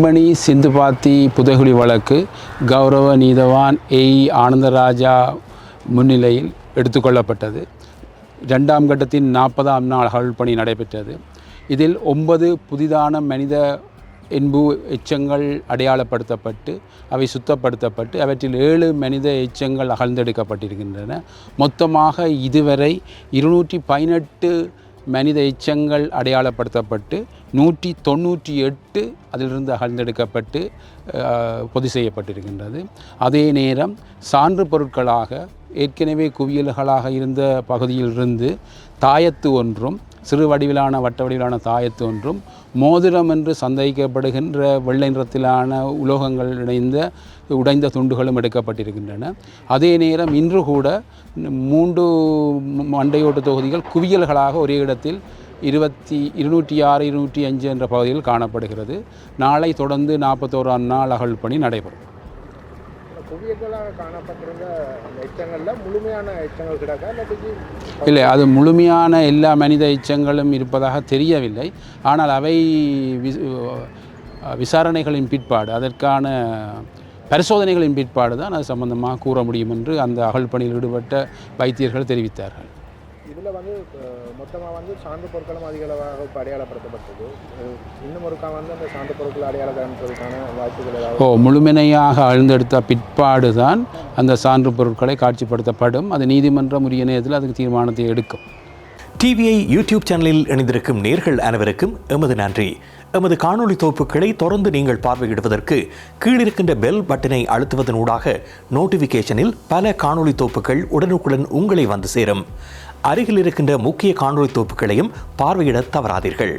Company சிந்துபாத்தி புதைகுழி வழக்கு கௌரவ நீதவான் ஏஇ ஆனந்தராஜா முன்னிலையில் எடுத்துக்கொள்ளப்பட்டது. ரெண்டாம் கட்டத்தின் நாற்பதாம் நாள் அகழ் பணி நடைபெற்றது. இதில் ஒன்பது புதிதான மனித என்பு எச்சங்கள் அடையாளப்படுத்தப்பட்டு அவை சுத்தப்படுத்தப்பட்டு அவற்றில் ஏழு மனித எச்சங்கள் அகழ்ந்தெடுக்கப்பட்டிருக்கின்றன. மொத்தமாக இதுவரை இருநூற்றி பதினெட்டு மனித எச்சங்கள் அடையாளப்படுத்தப்பட்டு நூற்றி தொண்ணூற்றி எட்டு அதிலிருந்து அகழ்ந்தெடுக்கப்பட்டு பொது செய்யப்பட்டிருக்கின்றது. அதே நேரம் சான்று பொருட்களாக ஏற்கனவே குவியல்களாக இருந்த பகுதியிலிருந்து தாயத்து ஒன்றும் சிறு வடிவிலான வட்ட வடிவிலான தாயத்து ஒன்றும் மோதிரம் என்று சந்தேகிக்கப்படுகின்ற வெள்ளை நிறத்திலான உலோகங்கள் இணைந்த உடைந்த துண்டுகளும் எடுக்கப்பட்டிருக்கின்றன. அதே நேரம் இன்று கூட மூன்று மண்டையோட்டு தொகுதிகள் குவியல்களாக ஒரே இடத்தில் இருபத்தி இருநூற்றி ஆறு இருநூற்றி அஞ்சு என்ற பகுதியில் காணப்படுகிறது. நாளை தொடர்ந்து நாற்பத்தோராம் நாள் அகழ் பணி நடைபெறும். இல்லை அது முழுமையான எல்லா மனித எச்சங்களும் இருப்பதாக தெரியவில்லை. ஆனால் அவை விசாரணைகளின் பிற்பாடு அதற்கான பரிசோதனைகளின் பிற்பாடு தான் அது சம்பந்தமாக கூற முடியும் என்று அந்த அகழ் பணியில் ஈடுபட்ட வைத்தியர்கள் தெரிவித்தார்கள். இதில் வந்து மொத்தமாக வந்து சான்று பொருட்களும் அதிக அளவாக அடையாளப்படுத்தப்பட்டது. இன்னும் ஒருக்கா வந்து அந்த சான்று பொருட்கள் அடையாளம் காண்பதற்கான வாய்ப்புகள் ஏதாவது ஓ முழுமையாக அழுந்தெடுத்த பிற்பாடு தான் அந்த சான்று பொருட்களை காட்சிப்படுத்தப்படும். அது நீதிமன்றம் உரிய நேரத்தில் அதுக்கு தீர்மானத்தை எடுக்கும். டிவிஐ யூடியூப் சேனலில் இணைந்திருக்கும் நேர்கள் அனைவருக்கும் எமது நன்றி. எமது காணொளி தொகுப்புகளை தொடர்ந்து நீங்கள் பார்வையிடுவதற்கு கீழிருக்கின்ற பெல் பட்டனை அழுத்துவதனூடாக நோட்டிஃபிகேஷனில் பல காணொளி தொகுப்புகள் உடனுக்குடன் உங்களை வந்து சேரும். அருகில் இருக்கின்ற முக்கிய காணொளி தொகுப்புகளையும் பார்வையிட தவறாதீர்கள்.